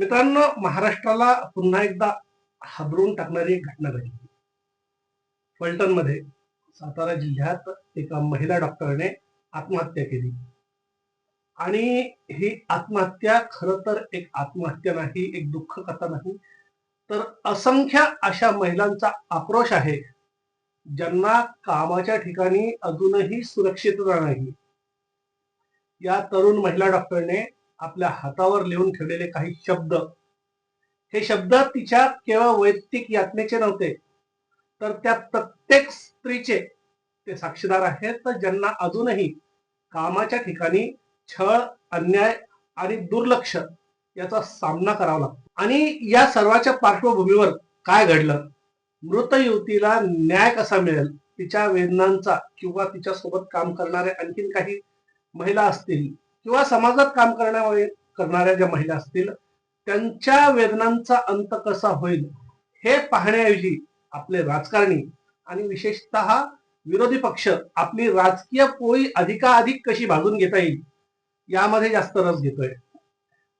मित्रांनो महाराष्ट्राला पुन्हा एकदा हाबरून टाकणारी एक घटना घडली. फलटणमध्ये सातारा जिल्ह्यात एका महिला डॉक्टरने आत्महत्या केली. आणि ही आत्महत्या खर तर एक आत्महत्या नाही एक दुःख कथा नाही तर असंख्य अशा महिलांचा आक्रोश आहे ज्यांना कामाच्या ठिकाणी अजूनही सुरक्षितता नाही. या तरुण महिला डॉक्टरने आपल्या हातावर लिहून ठेवलेले काही शब्द. हे शब्द तिच्या केवळ वैयक्तिक यातनेचे नव्हते तर त्या प्रत्येक स्त्रीचे ते साक्षीदार आहेत तर ज्यांना अजूनही कामाच्या ठिकाणी छळ अन्याय आणि दुर्लक्ष याचा सामना करावा लागतो. आणि या सर्वाच्या पार्श्वभूमीवर काय घडलं? मृत युवतीला न्याय कसा मिळेल? तिच्या वेदनांचा किंवा तिच्या सोबत काम करणारे आणखीन काही महिला असतील किंवा समाजात काम करण्या करणाऱ्या ज्या महिला असतील त्यांच्या वेदनांचा अंत कसा होईल हे पाहण्याऐवजी आपले राजकारणी आणि विशेषतः विरोधी पक्ष आपली राजकीय पोळी अधिकाधिक कशी भाजून घेता येईल यामध्ये जास्त रस घेतोय.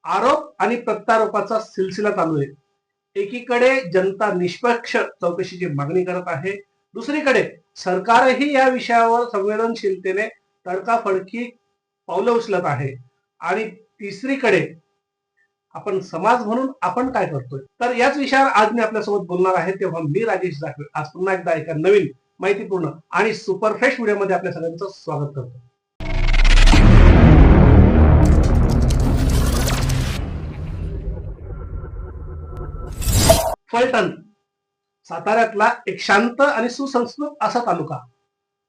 आरोप आणि प्रत्यारोपाचा सिलसिला चालू आहे. एकीकडे जनता निष्पक्ष चौकशीची मागणी करत आहे दुसरीकडे सरकारही या विषयावर संवेदनशीलतेने तडकाफडकी पावलं उचलत आहे. आणि तिसरीकडे आपण समाज म्हणून आपण काय करतोय? तर याच विषयावर आज मी आपल्यासोबत बोलणार आहे. तेव्हा मी राजेश जाखवे आज पुन्हा एकदा एका नवीन माहितीपूर्ण आणि सुपरफ्रेश व्हिडिओमध्ये आपल्या सगळ्यांचं स्वागत करतो. फलटण साताऱ्यातला एक शांत आणि सुसंस्कृत असा तालुका.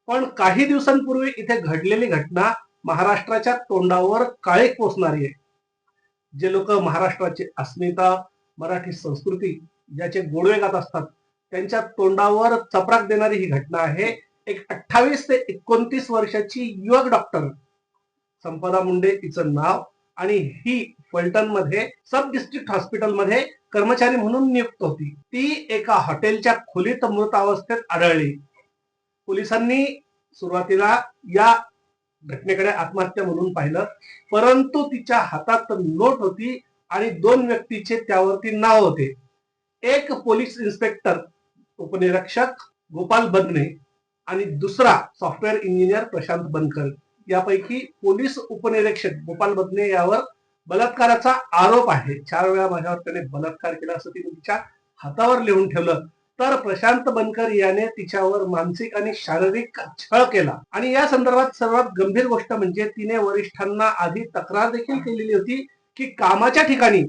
पण काही दिवसांपूर्वी इथे घडलेली घटना महाराष्ट्राच्या तोंडावर काळे पोचणारी आहे जे लोक महाराष्ट्राची अस्मिता मराठी संस्कृती ज्याचे गोडवे गात असतात त्यांच्या तोंडावर चपराक देणारी ही घटना आहे. एक अठ्ठावीस ते एकोणतीस वर्षाची युवक डॉक्टर संपदा मुंडे तिचं नाव आणि ही फलटणमध्ये सब डिस्ट्रिक्ट हॉस्पिटलमध्ये कर्मचारी म्हणून नियुक्त होती. ती एका हॉटेलच्या खोलीत मृत अवस्थेत आढळली. पोलिसांनी सुरुवातीला या घटनेकडे आत्महत्या म्हणून पाहिलं. परंतु तिच्या हातात नोट होती आणि दोन व्यक्तीचे त्यावरती नाव होते. एक पोलीस इन्स्पेक्टर उपनिरीक्षक गोपाल बदने आणि दुसरा सॉफ्टवेअर इंजिनियर प्रशांत बनकर यापैकी पोलीस उपनिरीक्षक गोपाल बदने यावर बलात्काराचा आरोप आहे. चार वेळा माझ्यावर त्याने बलात्कार केला असं तिने तिच्या हातावर लिहून ठेवलं. तर प्रशांत बनकर याने तिच्यावर मानसिक आणि शारीरिक छळ केला. आणि या संदर्भात सर्वात गंभीर गोष्ट म्हणजे तिने वरिष्ठांना आधी तक्रार देखील केलेली होती की कामाच्या ठिकाणी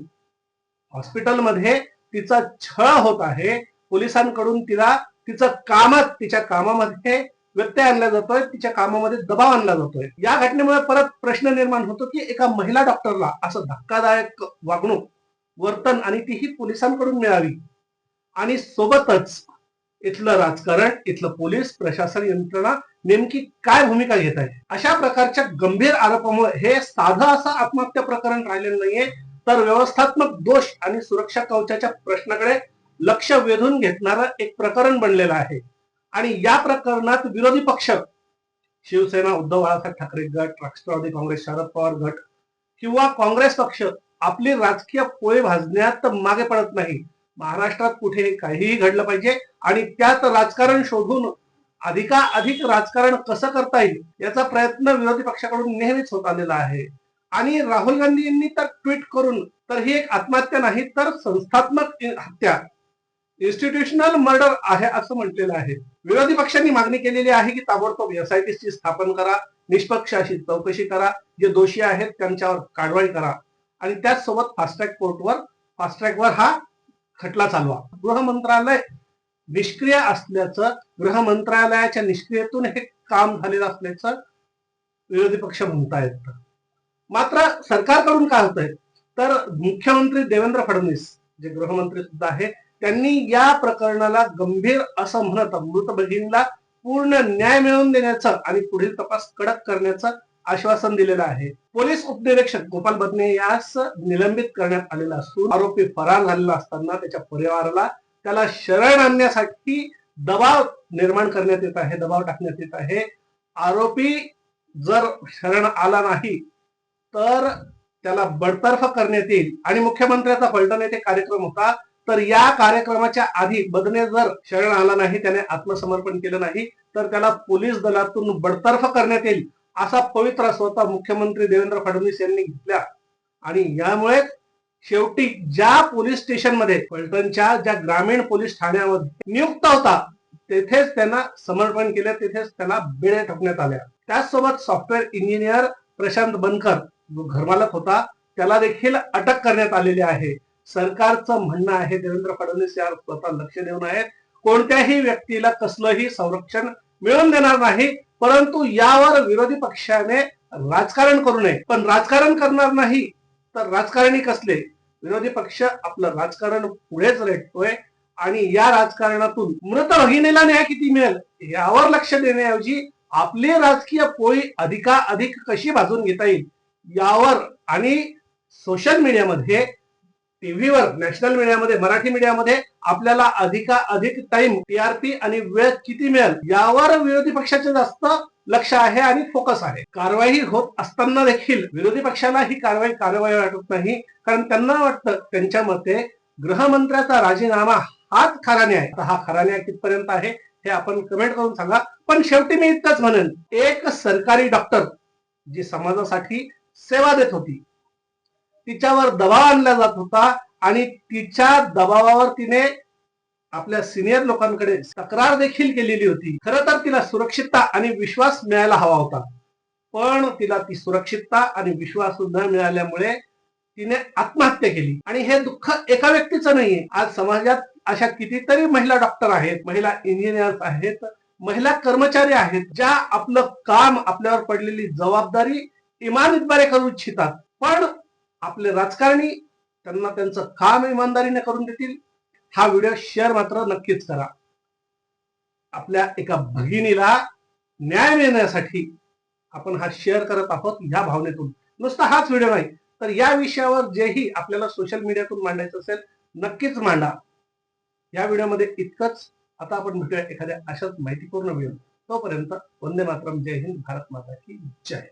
हॉस्पिटलमध्ये तिचा छळ होत आहे. पोलिसांकडून तिला तिचं कामात तिच्या कामामध्ये व्यत्यय आणला जातोय तिच्या कामामध्ये दबाव आणला जातोय. या घटनेमुळे परत प्रश्न निर्माण होतो की एका महिला डॉक्टरला असं धक्कादायक वागणूक वर्तन आणि तीही पोलिसांकडून मिळावी. आणि सोबतच इथलं राजकारण इथलं पोलीस प्रशासन यंत्रणा नेमकी काय भूमिका घेत आहे? अशा प्रकारच्या गंभीर आरोपामुळे हे साधं असं आत्महत्या प्रकरण राहिलेलं नाहीये. तर व्यवस्थात्मक दोष आणि सुरक्षा कवचाच्या प्रश्नाकडे लक्ष वेधून घेतणारं एक प्रकरण बनलेलं आहे. आणि या प्रकरणात विरोधी पक्ष शिवसेना उद्धव बाळासाहेब ठाकरे गट राष्ट्रवादी काँग्रेस शरद पवार गट किंवा काँग्रेस पक्ष आपली राजकीय पोळी भाजण्यात मागे पडत नाही. महाराष्ट्रात कुठे काहीही घडलं पाहिजे आणि त्यात राजकारण शोधून अधिकाधिक राजकारण कसं करता येईल याचा प्रयत्न विरोधी पक्षाकडून नेहमीच होत आलेला आहे. आणि राहुल गांधी यांनी तर ट्विट करून तर ही एक आत्महत्या नाही तर संस्थात्मक हत्या इन्स्टिट्यूशनल मर्डर आहे असं म्हटलेलं आहे. विरोधी पक्षांनी मागणी केलेली आहे की ताबडतोब एसआयटी ची स्थापन करा निष्पक्ष अशी चौकशी करा जे दोषी आहेत त्यांच्यावर कारवाई करा. आणि त्याचसोबत फास्ट्रॅक कोर्टवर फास्ट्रॅकवर हा खटला चालवा गृह मंत्रालय निष्क्रिय असल्याचं गृह मंत्रालयाच्या निष्क्रियेतून हे काम झालेलं असल्याचं विरोधी पक्ष म्हणतायत मात्र सरकारकडून काय होत आहे तर मुख्यमंत्री देवेंद्र फडणवीस जे गृहमंत्री सुद्धा आहे त्यांनी या प्रकरणाला गंभीर असं म्हणत मृत बहिणीला पूर्ण न्याय मिळवून देण्याचं आणि पुढील तपास कडक करण्याचं आश्वासन दिलेलं आहे. पोलीस उपनिरीक्षक गोपाल बदने यास निलंबित करण्यात आलेला असून आरोपी फरार झालेला असताना त्याच्या परिवाराला त्याला शरण आणण्यासाठी दबाव निर्माण करण्यात येत आहे दबाव टाकण्यात येत आहे. आरोपी जर शरण आला नाही तर त्याला बडतर्फ करण्यात येईल. आणि मुख्यमंत्र्याचा फलटण येथे कार्यक्रम होता तर या कार्यक्रमाच्या आधी बदने जर शरण आला नाही त्याने आत्मसमर्पण केलं नाही तर त्याला पोलीस दलातून बडतर्फ करण्यात येईल. असा पवित्रा स्वतः मुख्यमंत्री देवेंद्र फडणवीस यांनी घेतला. आणि यामुळे शेवटी ज्या पोलीस स्टेशनमध्ये पलटणच्या ज्या ग्रामीण पोलीस ठाण्यामध्ये नियुक्त होता तेथेच त्यांना समर्पण केलं तेथेच त्याला बेड्या ठोकण्यात आल्या. त्याचसोबत सॉफ्टवेअर इंजिनियर प्रशांत बनकर जो घरमालक होता त्याला देखील अटक करण्यात आलेली आहे. सरकारचं म्हणणं आहे देवेंद्र फडणवीस यावर स्वतः लक्ष देऊन आहेत. कोणत्याही व्यक्तीला कसलंही संरक्षण मिळून देणार नाही परंतु यावर विरोधी पक्षाने राजकारण करू नये. पण राजकारण करणार नाही तर राजकारणी कसले? विरोधी पक्ष आपलं राजकारण पुढेच रेटतोय आणि या राजकारणातून मृत भगिनीला न्याय किती मिळेल? यावर लक्ष देण्याऐवजी आपली राजकीय पोळी अधिकाधिक कशी भाजून घेता येईल? यावर आणि सोशल मीडियामध्ये टीव्हीवर नॅशनल मीडियामध्ये मराठी मीडियामध्ये आपल्याला अधिका अधिक टाइम टीआरपी आणि वेळ किती मिळेल यावर विरोधी पक्षाचे जास्त लक्ष आहे आणि फोकस आहे. कारवाई होत असताना देखील विरोधी पक्षाला ही कारवाई कारवाई वाटत नाही. कारण त्यांना वाटतं त्यांच्या मते गृहमंत्र्याचा राजीनामा हाच खरा न्याय. हा खरा न्याय कितपर्यंत आहे हे आपण कमेंट करून सांगा. पण शेवटी मी इतकंच म्हणेन एक सरकारी डॉक्टर जी समाजासाठी सेवा देत होती तिच्यावर दबाव आणला जात होता आणि तिच्या दबावावर तिने आपल्या सिनियर लोकांकडे तक्रार देखील केलेली होती. खरं तर तिला सुरक्षितता आणि विश्वास मिळायला हवा होता. पण तिला ती सुरक्षितता आणि विश्वास न मिळाल्यामुळे तिने आत्महत्या केली. आणि हे दुःख एका व्यक्तीचं नाहीये. आज समाजात अशा कितीतरी महिला डॉक्टर आहेत महिला इंजिनियर्स आहेत महिला कर्मचारी आहेत ज्या आपलं काम आपल्यावर पडलेली जबाबदारी इमानदारे करू इच्छितात. पण आपले राजकारणी त्यांना त्यांचं काम इमानदारीने करून देतील. हा व्हिडिओ शेअर मात्र नक्कीच करा. आपल्या एका भगिनीला न्याय मिळण्यासाठी आपण हा शेअर करत आहोत या भावनेतून. नुसता हाच व्हिडिओ नाही तर या विषयावर जेही आपल्याला सोशल मीडियातून मांडायचं असेल नक्कीच मांडा. या व्हिडिओमध्ये इतकंच. आता आपण भेटूया एखाद्या अशाच माहितीपूर्ण व्हिडिओ तोपर्यंत वंदे मातरम. जय हिंद. भारत माता की जय.